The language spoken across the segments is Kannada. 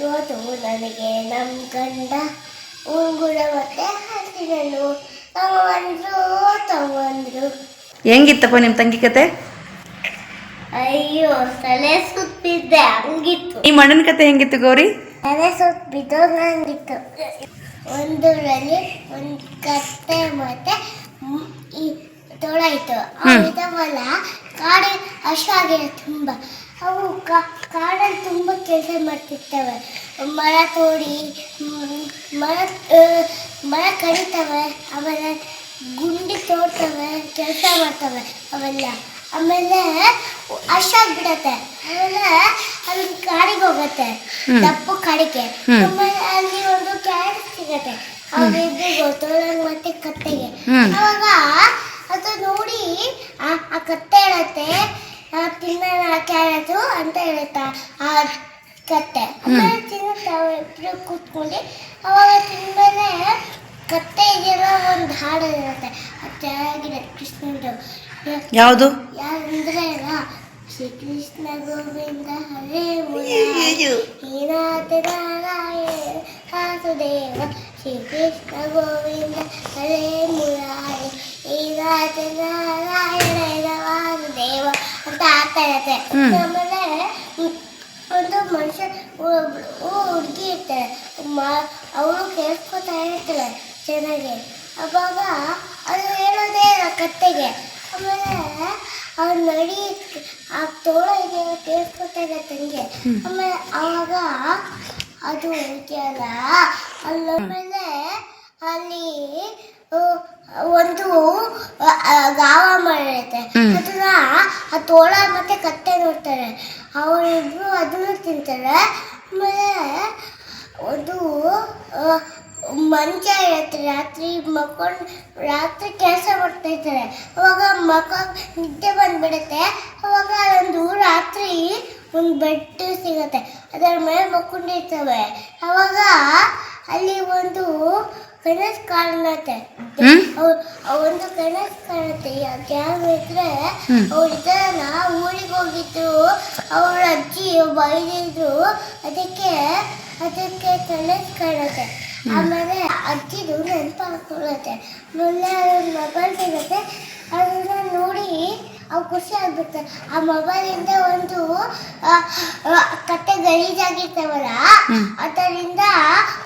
ಇವತ್ತು ನನಗೆ ನಮ್ಮ ಗಂಡ ಉಂಗುರ ಮತ್ತೆ ಹಸಿರನ್ನು ತಗೊಂಡ್ರು ತಗೊಂಡ್ರು ಹೆಂಗಿತ್ತಪ್ಪ ನಿಮ್ಮ ತಂಗಿ ಕತೆ? ಅಯ್ಯೋ ತಲೆ ಸುತ್ತಿದ್ದೆ ಹಂಗಿತ್ತು. ನಿಮ್ಮ ಅಣ್ಣನ ಕತೆ ಹೆಂಗಿತ್ತು ಗೌರಿ? ತಲೆ ಸುತ್ತಿದ್ದು ಹಂಗಿತ್ತು. ಒಂದೂರಲ್ಲಿ ಒಂದು ಕತ್ತೆ ಮತ್ತೆ ಮ್- ಈ ತೋಳ ಇತ್ತು ಅವು ಇದಾವಲ್ಲ ಕಾಡಿ ಹಶಾಗಿದೆ ತುಂಬ. ಅವು ಕಾಡಲ್ಲಿ ತುಂಬ ಕೆಲಸ ಮಾಡ್ತಿರ್ತವೆ. ಮರ ತೋಡಿ ಮರ ಮರ ಕಡಿತವೆ ಆಮೇಲೆ ಗುಂಡಿ ತೋಡ್ತವೆ ಕೆಲಸ ಮಾಡ್ತವೆ ಅವೆಲ್ಲ. ಆಮೇಲೆ ಹಶಾಗ್ಬಿಡತ್ತೆ ಆಮೇಲೆ ಅಲ್ಲಿ ಕಾಡಿಗೆ ಹೋಗುತ್ತೆ. ತಪ್ಪು ಕಾಡಿಗೆ. ಆಮೇಲೆ ಅಲ್ಲಿ ಒಂದು ಕ್ಯಾರೆಟ್ ಸಿಗತ್ತೆ. ಅವ್ರಿಗೆ ತೋಳಂಗ್ ಮತ್ತೆ ಕತ್ತೆಗೆ. ಅವಾಗ ಅದು ನೋಡಿ ಆ ಆ ಕತ್ತೆ ಹೇಳತ್ತೆ ಕ್ಯಾರೆಟು ಅಂತ ಹೇಳುತ್ತಾ ಆ ಕತ್ತೆ. ಆಮೇಲೆ ತಿನ್ನುತ್ತಾವೆ ಇಬ್ರು ಕೂತ್ಕೊಂಡು ಅವಾಗ ತಿಂದ್ಮೇಲೆ ಕತ್ತೆ ಇದೆಲ್ಲ ಒಂದು ಹಾಡು ಇರುತ್ತೆ. ಅದು ಚೆನ್ನಾಗಿದೆ ಕೃಷ್ಣಂದು. ಯಾವುದು? ಯಾರಂದ್ರೆ ಅಲ್ಲ ಶ್ರೀಕೃಷ್ಣ ಗೋವಿಂದ ಹರೇ ಹೀನಾಥ ವಾಸುದೇವ ಶ್ರೀಕೃಷ್ಣ ಗೋವಿಂದ ಹರೇ ಮುರಾರಿ ಹೀನಾಥ ನಾರಾಯಣ ವಾಸುದೇವ ಅಂತ ಆಗ್ತಾ ಇರತ್ತೆ. ಆಮೇಲೆ ಒಂದು ಮನುಷ್ಯ ಹುಡುಗಿ ಇರ್ತಾರೆ. ಅವಳು ಕೇಳ್ಕೊತಾ ಇರ್ತಾಳೆ ಚೆನ್ನಾಗಿ. ಅವಾಗ ಅದು ಹೇಳೋದೇ ಕತ್ತೆಗೆ. ಆಮೇಲೆ ಅವ್ರ ನಡಿ ಆ ತೋಳಿಗೆ ಕೇಳಿಸ್ಕೊತಾ ಇದೆ ತಂಗೆ. ಆಮೇಲೆ ಅವಾಗ ಅದು ಇದೆಯಲ್ಲ ಅಲ್ಲಮೇಲೆ ಅಲ್ಲಿ ಒಂದು ಗಾವ ಮಾಡಿರುತ್ತೆ ತೋಳ ಮತ್ತೆ ಕತ್ತೆ ನೋಡ್ತಾರೆ. ಅವರಿಬ್ರು ಅದನ್ನು ತಿಂತಾರೆ. ಆಮೇಲೆ ಅದು ಮಂಚ ಇರುತ್ತೆ ರಾತ್ರಿ ಮಕ್ಕೊಂಡು ರಾತ್ರಿ ಕೆಲಸ ಮಾಡ್ತಾ ಇರ್ತಾರೆ ಅವಾಗ ಮಕ್ಕ ನಿದ್ದೆ ಬಂದ್ಬಿಡುತ್ತೆ. ಅವಾಗ ಒಂದು ರಾತ್ರಿ ಒಂದು ಬೆಡ್ ಸಿಗುತ್ತೆ. ಅದರ ಮೇಲೆ ಮಕ್ಕೊಂಡಿರ್ತವೆ ಅವಾಗ ಅಲ್ಲಿ ಒಂದು ಕನಸು ಕಾಣುತ್ತೆ? ಒಂದು ಕನಸು ಕಾಣುತ್ತೆ. ಯಾಕೆಂದ್ರೆ. ಅವ್ರ ಇದನ್ನ ಊರಿಗೆ ಹೋಗಿದ್ರು ಅವ್ರ ಅಜ್ಜಿ ಬೈದಿದ್ರು ಅದಕ್ಕೆ ಅದಕ್ಕೆ ಕನಸು ಕಾಣುತ್ತೆ. ಆಮೇಲೆ ಅಜ್ಜಿದು ನೆನಪಾಕೊಳ್ಳುತ್ತೆ ಆಮೇಲೆ ಮೊಬೈಲ್ ಸಿಗುತ್ತೆ ಅದನ್ನ ನೋಡಿ ಅವು ಖುಷಿ ಆಗ್ಬಿಡ್ತಾರೆ ಆ ಮೊಬೈಲಿಂದ ಒಂದು ಕತ್ತೆ ಗಲೀಜಾಗಿರ್ತವಲ್ಲ. ಅದರಿಂದ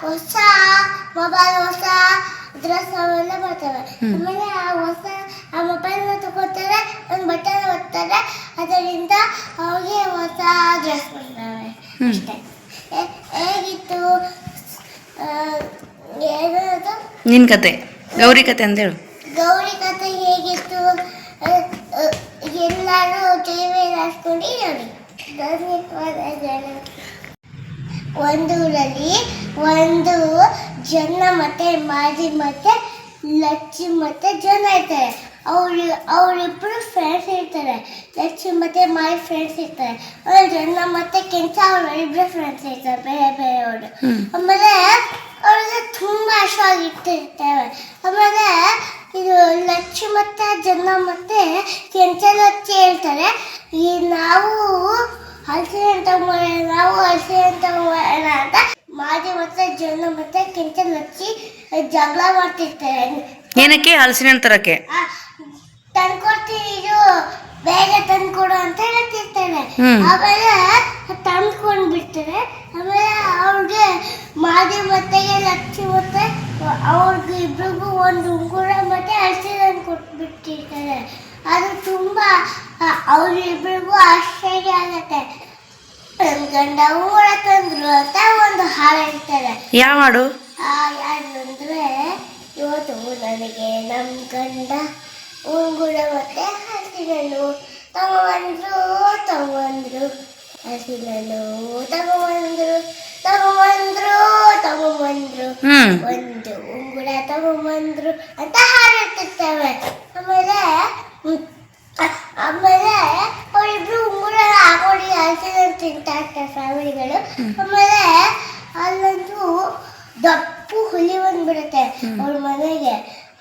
ಹೊಸ ಮೊಬೈಲ್ ಹೊಸ ಡ್ರೆಸ್ ಅವೆಲ್ಲ ಬರ್ತವೆ. ಆಮೇಲೆ ಆ ಹೊಸ ಆ ಮೊಬೈಲ್ನ ತಗೋತಾರೆ ಒಂದು ಬಟನ್ ಓದ್ತಾರೆ ಅದರಿಂದ ಅವ್ರಿಗೆ ಹೊಸ ಡ್ರೆಸ್ ಬರ್ತವೆ. ಅಷ್ಟೇ. ಹೇಗಿತ್ತು? ಏನದು ನಿನ್ನ ಕತೆ ಗೌರಿ ಕತೆ ಅಂತ ಹೇಳು ಗೌರಿ ಕತೆ ಹೇಗಿತ್ತು? ಎಲ್ಲರೂ ಟಿವಿ ಹಾಸ್ಕೊಂಡು ನೋಡಿ. ಒಂದು ಊರಲ್ಲಿ ಒಂದು ಜನ ಮತ್ತೆ ಮಾಜಿ ಮತ್ತೆ ಲಚ್ಚಿ ಮತ್ತೆ ಜನ ಇರ್ತಾರೆ. ಅವ್ರು ಅವರಿಬ್ಬರು ಫ್ರೆಂಡ್ಸ್ ಇರ್ತಾರೆ. ಲಚ್ಚಿ ಮತ್ತೆ ಮಾಯಿ ಫ್ರೆಂಡ್ಸ್ ಇರ್ತಾರೆ. ಆಮೇಲೆ ಜನ ಮತ್ತೆ ಕೆಂಚ ಅವರಿಬ್ಬರು ಇಬ್ಬರು ಫ್ರೆಂಡ್ಸ್ ಇರ್ತಾರೆ. ಬೇರೆ ಬೇರೆಯವರು. ಆಮೇಲೆ ಅವ್ರಿಗೆ ತುಂಬ ಇಟ್ಟಿರ್ತೇವೆ ಆಮೇಲೆ ಇದು ಲಚ್ಚಿ ಮತ್ತೆ ಜನ ಮತ್ತೆ ಕೆಂಚಲ್ ಹೇಳ್ತಾರೆ. ಈ ನಾವು ಹಲಸೆ ಅಂತ ಮಾಡೋಣ ನಾವು ಹಲಸೆ ಅಂತ ಮಾಡೋಣ ಅಂತ ಮಾದಿ ಮತ್ತೆ ಜನ ಮತ್ತೆ ಕೆಂಚಲ್ ಹಚ್ಚಿ ಜಗಳ ಮಾಡ್ತಿರ್ತಾರೆ. ಏನಕ್ಕೆ? ಹಲಸಿನ ತರಕ್ಕೆ ತಂದ್ಕೊಡ್ತೀನಿ ಇದು ಬೇಗ ತಂದ್ಕೊಡು ಅಂತ ಹೇಳ್ತಿರ್ತಾರೆ. ಆಮೇಲೆ ತಂದ್ಕೊಂಡು ಬಿಡ್ತಾರೆ. ಆಮೇಲೆ ಅವ್ರಿಗೆ ಮಾದಿ ಮತ್ತೆ ಲಕ್ಷ್ಮಿ ಮತ್ತೆ ಅವ್ರಿಗೆ ಇಬ್ರಿಗೂ ಒಂದು ಉಂಗುರ ಮತ್ತೆ ಹಸಿರನ್ನು ಕೊಟ್ಬಿಟ್ಟಿರ್ತಾರೆ. ಅದು ತುಂಬ ಅವ್ರಿಬ್ರಿಗೂ ಆಶ್ಚರ್ಯ ಆಗತ್ತೆ. ನನ್ನ ಗಂಡ ಊರ ತಂದ್ರು ಅಂತ ಒಂದು ಹಾಡು ಹೇಳ್ತಾರೆ. ಯಾವ ಹಾಡು? ಯಾರಂದ್ರೆ ಇವತ್ತು ನನಗೆ ನಮ್ಮ ಗಂಡ ಉಂಗುಳ ಮತ್ತೆ ಹಸಿರನ್ನು ತಗೊಂಡ್ರು ತಗೊಂಡ್ರು. ಹಸಿರನ್ನು ತಗೊಂಡ್ರು ತಗೊಂಡ್ರು ತಗೊಂಡ್ರು. ಒಂದು ಉಂಗುಳ ತಗೊಂಡ್ರು ಅಂತ ಹಾಡುತ್ತಿರ್ತವೆ ಆಮೇಲೆ ಆಮೇಲೆ ಅವರಿಬ್ರು ಉಂಗುರ ಹಾಕೊಂಡು ಹಸಿರು ತಿಂತಾ ಇರ್ತಾರೆ ಫ್ಯಾಮಿಲಿಗಳು ಆಮೇಲೆ ಅಲ್ಲೊಂದು ದಪ್ಪು ಹುಲಿ ಬಂದ್ಬಿಡುತ್ತೆ ಅವ್ರ ಮನೆಗೆ.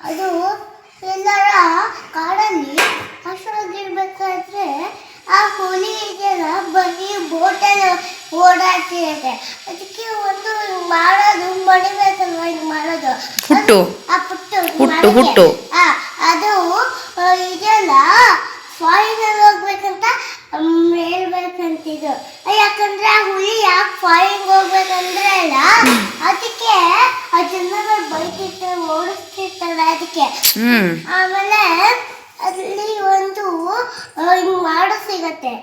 ಅದು ಎಲ್ಲರ ಕಾಡಲ್ಲಿ ಅಷ್ಟೊಳಗಿರ್ಬೇಕಾದ್ರೆ ಆ ಹುಲಿ ಇದೆಯಲ್ಲ ಬರೀ ಬೋಟಲ್ಲಿ ಓಡಾಡ್ತಿರುತ್ತೆ. ಅದಕ್ಕೆ ಮಾಡೋದು ಮಡಿಬೇಕಲ್ವಾ ಹಿಂಗ್ ಮಾಡೋದು. ಹುಟ್ಟು ಆ ಪುಟ್ಟು ಹುಟ್ಟು, ಹುಟ್ಟು. ಆ, ಅದು ಆ, ಇದೆಯಲ್ಲ ಫಾರಿನ್ ಹೋಗ್ಬೇಕಂತ ಮ್, ಹೇಳ್ಬೇಕಂತಿದ್ದು ಯಾಕಂದ್ರೆ ಆ ಹುಲಿ ಯಾಕೆ ಫಾರಿನ್ ಹೋಗ್ಬೇಕಂದ್ರೆ ಅಲ್ಲ ಅದಕ್ಕೆ ಆ ಜನರ ಬೈತಿರ್ತಾರೆ ಓಡಿಸ್ತಿರ್ತಾರೆ ಅದಕ್ಕೆ. ಹ್ಮ್. ಆಮೇಲೆ ಅಲ್ಲಿ ಒಂದು ಆ, ಹಿಂಗ್ ಮಾಡೋ ಸಿಗತ್ತೆ.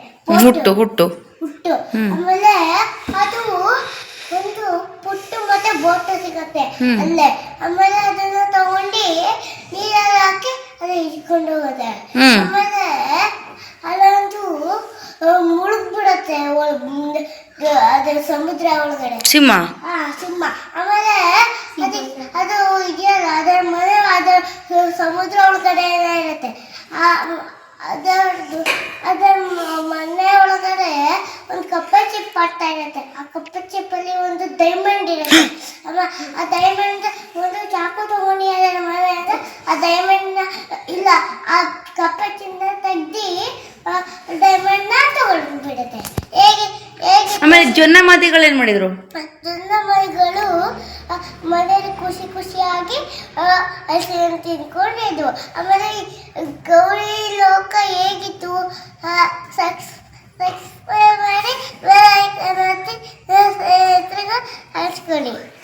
ಹುಟ್ಟು ಹುಟ್ಟು. ಹುಟ್ಟು ಹ್ಮ್. ಆಮೇಲೆ ಅದು ಒಂದು ಪುಟ್ಟು ಮತ್ತೆ ಬೋಟ್ ಸಿಗತ್ತೆ. ಅಲ್ಲೇ. ಆಮೇಲೆ ಅದನ್ನ ತಗೊಂಡಿ ನೀರಲ್ಲಿ ಹಾಕಿ ಅದು ಇಟ್ಕೊಂಡು ಹೋಗುತ್ತೆ. ಆಮೇಲೆ ಆಮೇಲೆ ಮುಳುಗ್ ಮುಳುಗ್ಬಿಡತ್ತೆ ಅದ್ರ ಸಮುದ್ರ ಒಳಗಡೆ. ಸಿಂಹ. ಆ ಸಿಂಹ. ಆಮೇಲೆ ಅದು ಅದು ಇದೆಯಲ್ಲ ಅದರ ಮನೆ ಅದರ ಸಮುದ್ರ ಒಳಗಡೆ ಇರುತ್ತೆ. ಆ ಅದರದ್ದು ಅದರ ಮ- ಮನೆ ಒಳಗಡೆ ಒಂದು ಆಗ್ತಾ ಇರುತ್ತೆ. ಆ ಕಪ್ಪು ಚಿಪ್ಪಲ್ಲಿ ಒಂದು ಡೈಮಂಡ್ ಇರುತ್ತೆ. ಆ ಡೈಮಂಡ್ ಒಂದು ಚಾಕು ತಗೊಂಡು ಅದರ ಅಂದ್ರೆ ಆ ಡೈಮಂಡ್ನ ಇಲ್ಲ ಆ ಕಪ್ಪ ಚಿನ್ನ ತೆಗ್ದು ಡೈಮಂಡ್ನ ತಗೊಂಡು ಬಿಡುತ್ತೆ. ಹೇಗೆ ಹೇಗೆ ಆಮೇಲೆ ಜೊನ್ನ ಮಾದಿಗಳೇನ್ ಮಾಡಿದ್ರು? ನನ್ನ ಮರಿಗಳು ಆ, ಮನೆಯಲ್ಲಿ ಖುಷಿ ಖುಷಿಯಾಗಿ ಹಸಿರನ್ನು ತಿನ್ಕೊಂಡಿದ್ವು ಆಮೇಲೆ ಗೌರಿ ಲೋಕ ಹೇಗಿತ್ತು? ಆ, Voy a ver, voy a ver, voy a ver, voy a ver, voy a ver, voy a ver,